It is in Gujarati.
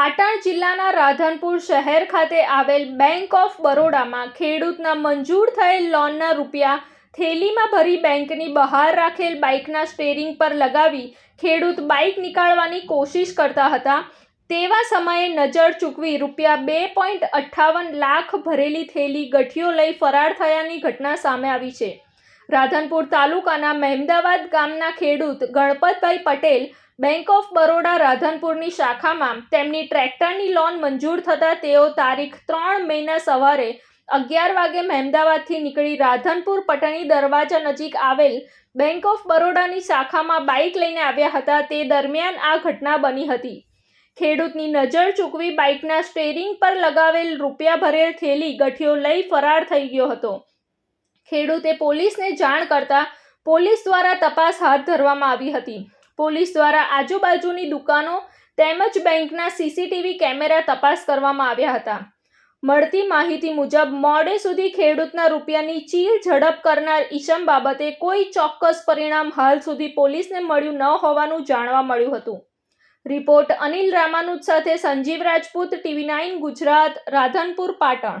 પાટણ જિલ્લાના રાધનપુર શહેર ખાતે આવેલ બેંક ઓફ બરોડામાં ખેડૂતના મંજૂર થયેલ લોનના રૂપિયા થેલીમાં ભરી બેંકની બહાર રાખેલ બાઇકના સ્ટેરિંગ પર લગાવી ખેડૂત બાઇક નીકાળવાની કોશિશ કરતા હતા. તેવા સમયે નજર ચૂકવી રૂપિયા બે પોઈન્ટ અઠ્ઠાવન લાખ ભરેલી થેલી ગઠીઓ લઈ ફરાર થયાની ઘટના સામે આવી છે. રાધનપુર તાલુકાના મહેમદાવાદ ગામના ખેડૂત ગણપતભાઈ પટેલ બેંક ઓફ બરોડા રાધનપુરની શાખામાં તેમની ટ્રેક્ટરની લોન મંજૂર થતાં તેઓ તારીખ ત્રણ મેના સવારે અગિયાર વાગે મહેમદાવાદથી નીકળી રાધનપુર પટણી દરવાજા નજીક આવેલ બેંક ઓફ બરોડાની શાખામાં બાઇક લઈને આવ્યા હતા. તે દરમિયાન આ ઘટના બની હતી. ખેડૂતની નજર ચૂકવી બાઇકના સ્ટેરિંગ પર લગાવેલ રૂપિયા ભરેલ થેલી ગઠિયો લઈ ફરાર થઈ ગયો હતો. ખેડૂતે પોલીસને જાણ કરતા પોલીસ દ્વારા તપાસ હાથ ધરવામાં આવી હતી. પોલીસ દ્વારા આજુબાજુની દુકાનો તેમજ બેંકના સીસીટીવી કેમેરા તપાસ કરવામાં આવ્યા હતા. મળતી માહિતી મુજબ, મોડે સુધી ખેડૂતના રૂપિયાની ચીલ ઝડપ કરનાર ઈશમ બાબતે કોઈ ચોક્કસ પરિણામ હાલ સુધી પોલીસને મળ્યું ન હોવાનું જાણવા મળ્યું હતું. રિપોર્ટ અનિલ રામાનુજ સાથે સંજીવ રાજપૂત, ટીવી નાઇન ગુજરાત, રાધનપુર, પાટણ.